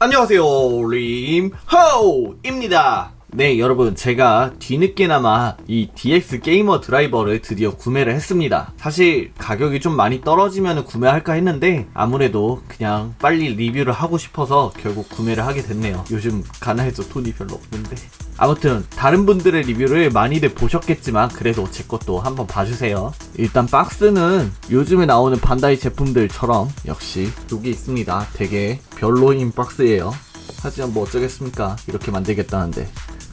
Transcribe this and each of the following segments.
안녕하세요 림호입니다 네 여러분 제가 뒤늦게나마 이 DX 게이머 드라이버를 드디어 구매를 했습니다. 사실 가격이 좀 많이 떨어지면 구매할까 했는데 아무래도 그냥 빨리 리뷰를 하고 싶어서 결국 구매를 하게 됐네요. 요즘 가나해서 돈이 별로 없는데. 아무튼 다른 분들의 리뷰를 많이들 보셨겠지만 그래도 제 것도 한번 봐주세요. 일단 박스는 요즘에 나오는 반다이 제품들처럼 역시 여기 있습니다. 되게 별로인 박스예요. 하지만 뭐 어쩌겠습니까? 이렇게 만들겠다는데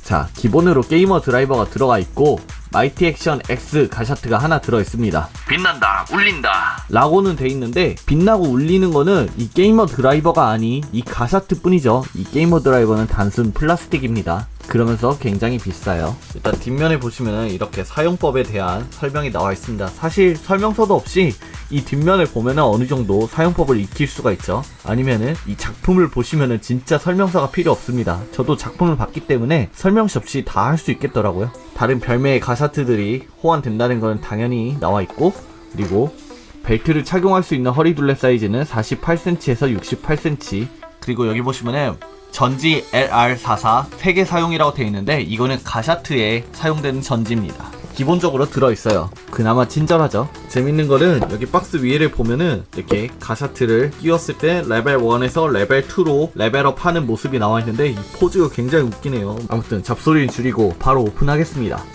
자 기본으로 게이머 드라이버가 들어가 있고 마이티 액션 X 가샤트가 하나 들어 있습니다. 빛난다 울린다. 라고는 돼 있는데 빛나고 울리는 거는 이 게이머 드라이버가 아닌 이 가샤트 뿐이죠. 이 게이머 드라이버는 단순 플라스틱입니다. 그러면서 굉장히 비싸요. 일단 뒷면에 보시면 이렇게 사용법에 대한 설명이 나와 있습니다. 사실 설명서도 없이 이 뒷면을 보면 어느 정도 사용법을 익힐 수가 있죠. 아니면은 이 작품을 보시면은 진짜 설명서가 필요 없습니다. 저도 작품을 봤기 때문에 설명시 없이 다 할 수 있겠더라고요. 다른 별매의 가 샤트들이 호환된다는 건 당연히 나와 있고 그리고 벨트를 착용할 수 있는 허리 둘레 사이즈는 48cm에서 68cm 그리고 여기 보시면은 전지 LR44 3개 사용이라고 되어 있는데 이거는 가샤트에 사용되는 전지입니다. 기본적으로 들어있어요. 그나마 친절하죠. 재밌는 거는 여기 박스 위에를 보면은 이렇게 가샤트를 끼웠을 때 레벨 1에서 레벨 2로 레벨업 하는 모습이 나와 있는데 이 포즈가 굉장히 웃기네요. 아무튼 잡소리는 줄이고 바로 오픈하겠습니다.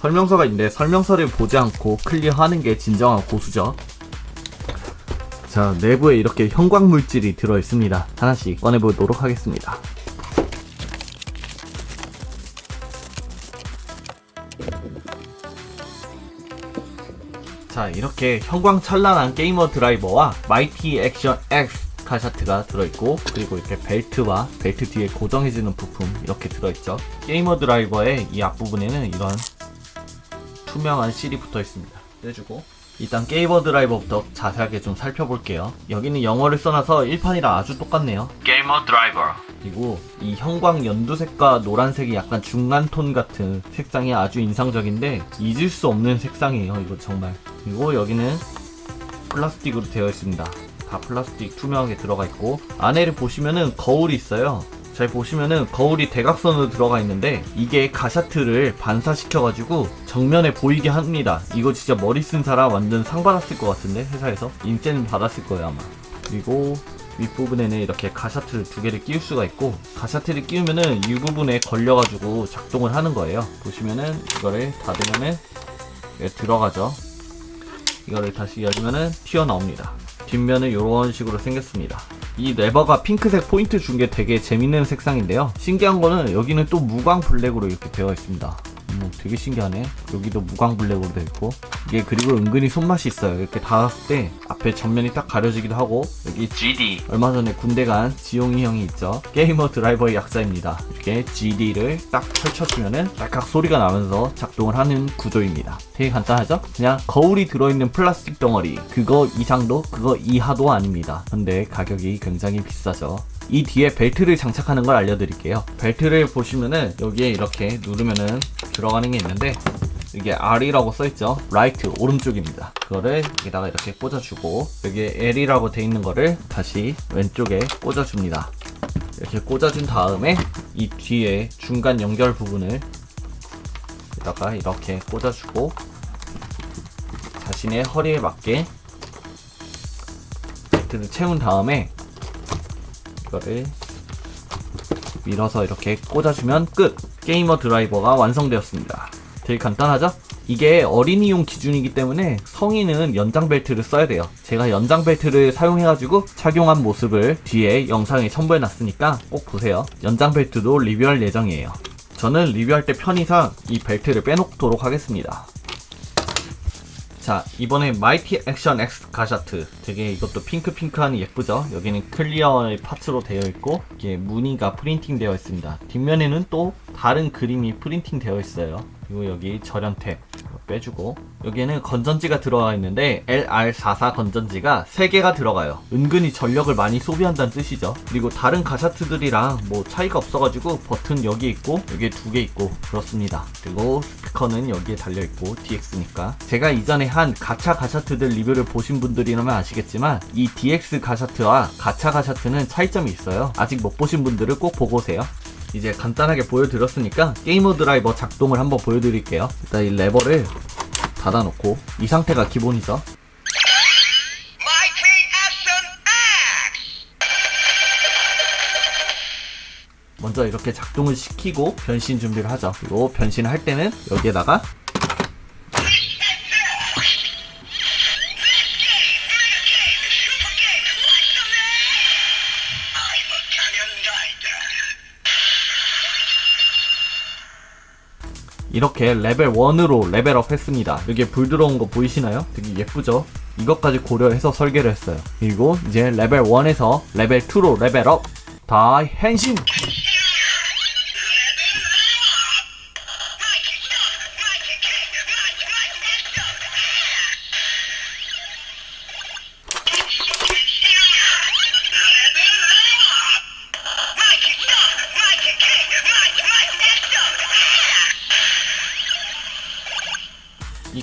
설명서가 있는데 설명서를 보지 않고 클리어하는 게 진정한 고수죠. 자, 내부에 이렇게 형광 물질이 들어 있습니다. 하나씩 꺼내 보도록 하겠습니다. 자, 이렇게 형광찬란한 게이머 드라이버와 마이티 액션 X 카샤트가 들어있고 그리고 이렇게 벨트와 벨트 뒤에 고정해주는 부품 이렇게 들어있죠. 게이머 드라이버의 이 앞부분에는 이런 투명한 실이 붙어 있습니다. 떼주고 일단 게이머 드라이버부터 자세하게 좀 살펴볼게요. 여기는 영어를 써놔서 1판이랑 아주 똑같네요. 게이머 드라이버 그리고 이 형광 연두색과 노란색이 약간 중간 톤 같은 색상이 아주 인상적인데 잊을 수 없는 색상이에요. 이거 정말. 그리고 여기는 플라스틱으로 되어 있습니다. 다 플라스틱 투명하게 들어가 있고 안에를 보시면은 거울이 있어요. 잘 보시면은 거울이 대각선으로 들어가 있는데 이게 가샤트를 반사시켜가지고 정면에 보이게 합니다. 이거 진짜 머리 쓴 사람 완전 상 받았을 것 같은데 회사에서 인센 받았을 거예요 아마. 그리고 윗부분에는 이렇게 가샤트를 두 개를 끼울 수가 있고 가샤트를 끼우면은 이 부분에 걸려가지고 작동을 하는 거예요. 보시면은 이거를 닫으면은 들어가죠. 이거를 다시 열면은 튀어나옵니다. 뒷면은 이런 식으로 생겼습니다. 이 레버가 핑크색 포인트 준 게 되게 재밌는 색상인데요. 신기한 거는 여기는 또 무광 블랙으로 이렇게 되어 있습니다. 음, 되게 신기하네. 여기도 무광 블랙으로 되어 있고 이게 그리고 은근히 손맛이 있어요. 이렇게 닿았을 때 앞에 전면이 딱 가려지기도 하고 여기 GD 얼마 전에 군대 간 지용이 형이 있죠. 게이머 드라이버의 약자입니다. 이렇게 GD를 딱 펼쳐주면은 딸깍 소리가 나면서 작동을 하는 구조입니다. 되게 간단하죠? 그냥 거울이 들어있는 플라스틱 덩어리 그거 이상도 그거 이하도 아닙니다. 근데 가격이 굉장히 비싸죠. 이 뒤에 벨트를 장착하는 걸 알려드릴게요. 벨트를 보시면은 여기에 이렇게 누르면은 들어가는 게 있는데 이게 R이라고 써있죠. 라이트 오른쪽입니다. 그거를 여기다가 이렇게 꽂아주고 여기에 L이라고 돼 있는 거를 다시 왼쪽에 꽂아줍니다. 이렇게 꽂아준 다음에 이 뒤에 중간 연결 부분을 여기다가 이렇게 꽂아주고 자신의 허리에 맞게 벨트를 채운 다음에 이거를 밀어서 이렇게 꽂아주면 끝! 게이머 드라이버가 완성되었습니다. 되게 간단하죠? 이게 어린이용 기준이기 때문에 성인은 연장 벨트를 써야 돼요. 제가 연장 벨트를 사용해가지고 착용한 모습을 뒤에 영상에 첨부해놨으니까 꼭 보세요. 연장 벨트도 리뷰할 예정이에요. 저는 리뷰할 때 편의상 이 벨트를 빼놓도록 하겠습니다. 자 이번에 마이티 액션 X 가샤트 되게 이것도 핑크핑크하니 예쁘죠 여기는 클리어의 파츠로 되어 있고 이게 무늬가 프린팅 되어 있습니다 뒷면에는 또 다른 그림이 프린팅 되어 있어요 그리고 여기 절연 탭 빼주고 여기에는 건전지가 들어가 있는데 LR44 건전지가 3개가 들어가요. 은근히 전력을 많이 소비한다는 뜻이죠. 그리고 다른 가샤트들이랑 뭐 차이가 없어가지고 버튼 여기 있고 여기에 두 개 있고 그렇습니다. 그리고 스피커는 여기에 달려있고 DX니까. 제가 이전에 한 가차 가샤트들 리뷰를 보신 분들이라면 아시겠지만 이 DX 가샤트와 가차 가샤트는 차이점이 있어요. 아직 못 보신 분들은 꼭 보고 오세요 이제 간단하게 보여드렸으니까 게이머 드라이버 작동을 한번 보여드릴게요. 일단 이 레버를 닫아놓고 이 상태가 기본이죠. 먼저 이렇게 작동을 시키고 변신 준비를 하죠. 그리고 변신을 할 때는 여기에다가 이렇게 레벨 1으로 레벨업 했습니다. 여기에 불 들어온 거 보이시나요? 되게 예쁘죠? 이것까지 고려해서 설계를 했어요. 그리고 이제 레벨 1에서 레벨 2로 레벨업 다 행신!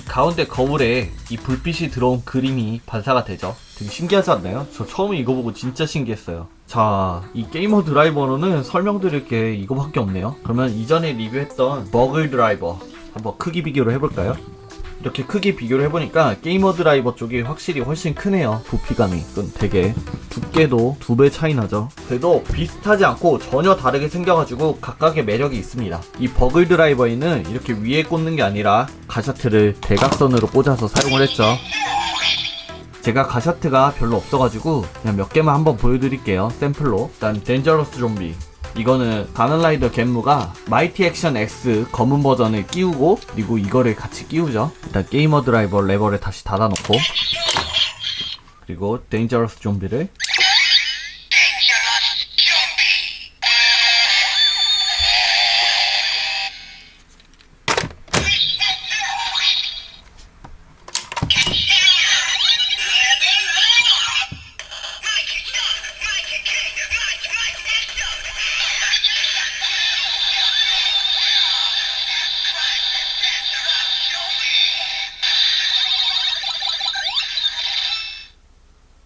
가운데 거울에 이 불빛이 들어온 그림이 반사가 되죠. 되게 신기하지 않나요? 저 처음 에 이거 보고 진짜 신기했어요. 자, 이 게이머 드라이버로는 설명드릴 게 이거밖에 없네요. 그러면 이전에 리뷰했던 버글 드라이버 한번 크기 비교를 해볼까요? 이렇게 크기 비교를 해보니까 게이머 드라이버 쪽이 확실히 훨씬 크네요. 부피감이. 그건 되게 두께도 두 배 차이 나죠. 그래도 비슷하지 않고 전혀 다르게 생겨가지고 각각의 매력이 있습니다. 이 버글 드라이버에는 이렇게 위에 꽂는 게 아니라 가샤트를 대각선으로 꽂아서 사용을 했죠. 제가 가샤트가 별로 없어가지고 그냥 몇 개만 한번 보여드릴게요. 샘플로. 일단 덴저러스 좀비. 이거는 가난라이더 겐무가 마이티 액션 X 검은 버전을 끼우고 그리고 이거를 같이 끼우죠. 일단 게이머 드라이버 레버를 다시 닫아놓고 그리고 데인저러스 좀비를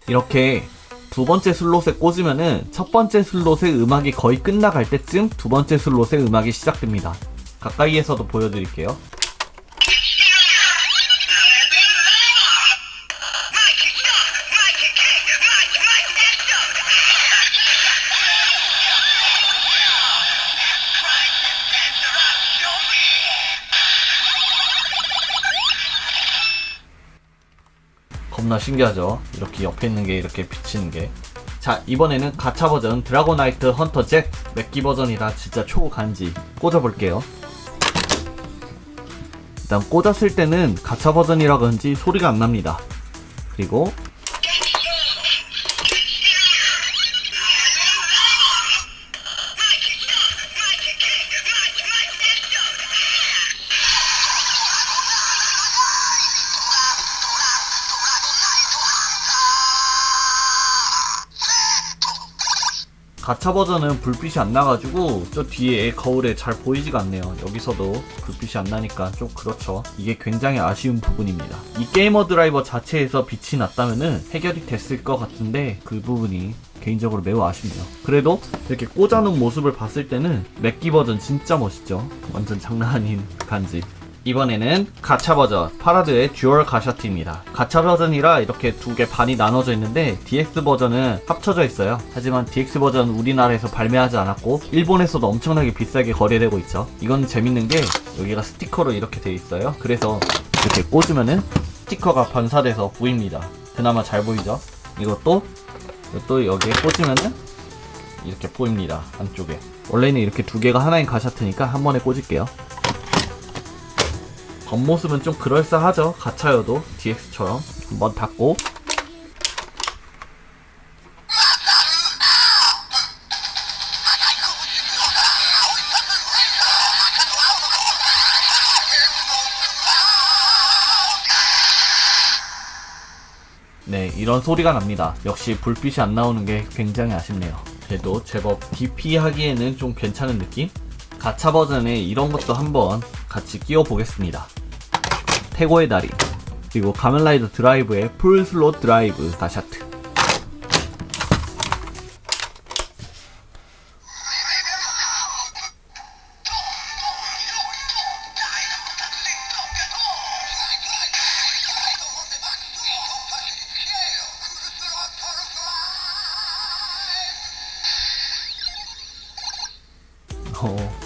이렇게 두 번째 슬롯에 꽂으면은 첫 번째 슬롯의 음악이 거의 끝나갈 때쯤 두 번째 슬롯의 음악이 시작됩니다. 가까이에서도 보여드릴게요. 겁나 신기하죠? 이렇게 옆에 있는 게 이렇게 비치는 게. 자, 이번에는 가차 버전 드라고나이트 헌터 잭 맥기 버전이라 진짜 초간지 꽂아볼게요. 일단 꽂았을 때는 가차 버전이라 그런지 소리가 안 납니다. 그리고 가차 버전은 불빛이 안 나가지고 저 뒤에 거울에 잘 보이지가 않네요. 여기서도 불빛이 안 나니까 좀 그렇죠. 이게 굉장히 아쉬운 부분입니다. 이 게이머 드라이버 자체에서 빛이 났다면은 해결이 됐을 것 같은데 그 부분이 개인적으로 매우 아쉽네요. 그래도 이렇게 꽂아놓은 모습을 봤을 때는 맥기 버전 진짜 멋있죠. 완전 장난 아닌 간지. 이번에는 가차 버전 파라드의 듀얼 가샤트입니다. 가차 버전이라 이렇게 두 개 반이 나눠져 있는데 DX 버전은 합쳐져 있어요. 하지만 DX 버전 우리나라에서 발매하지 않았고 일본에서도 엄청나게 비싸게 거래되고 있죠. 이건 재밌는 게 여기가 스티커로 이렇게 돼 있어요. 그래서 이렇게 꽂으면은 스티커가 반사돼서 보입니다. 그나마 잘 보이죠? 이것도 또 여기에 꽂으면은 이렇게 보입니다. 안쪽에. 원래는 이렇게 두 개가 하나인 가샤트니까 한 번에 꽂을게요. 겉모습은 좀 그럴싸하죠? 가차여도 DX처럼. 한번 닫고. 네 이런 소리가 납니다. 역시 불빛이 안 나오는 게 굉장히 아쉽네요. 그래도 제법 DP 하기에는 좀 괜찮은 느낌? 가차 버전에 이런 것도 한번 같이 끼워 보겠습니다. 태고의 다리, 그리고 가면라이더 드라이브의 풀 슬롯 드라이브 다샤트. 어,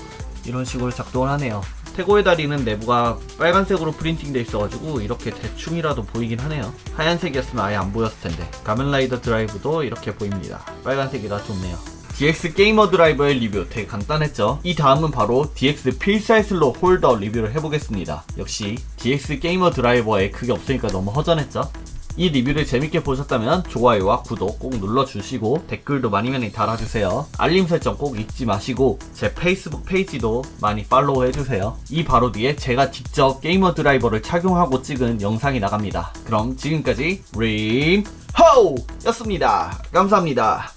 이런 식으로 작동을 하네요. 태고의 다리는 내부가 빨간색으로 프린팅돼 있어가지고 이렇게 대충이라도 보이긴 하네요. 하얀색이었으면 아예 안 보였을 텐데. 가면라이더 드라이브도 이렇게 보입니다. 빨간색이라 좋네요. DX 게이머 드라이버의 리뷰 되게 간단했죠? 이 다음은 바로 DX 필살 슬로 홀더 리뷰를 해보겠습니다. 역시 DX 게이머 드라이버에 그게 없으니까 너무 허전했죠? 이 리뷰를 재밌게 보셨다면 좋아요와 구독 꼭 눌러주시고 댓글도 많이 많이 달아주세요. 알림 설정 꼭 잊지 마시고 제 페이스북 페이지도 많이 팔로우 해주세요. 이 바로 뒤에 제가 직접 게이머 드라이버를 착용하고 찍은 영상이 나갑니다. 그럼 지금까지 림호우 였습니다. 감사합니다.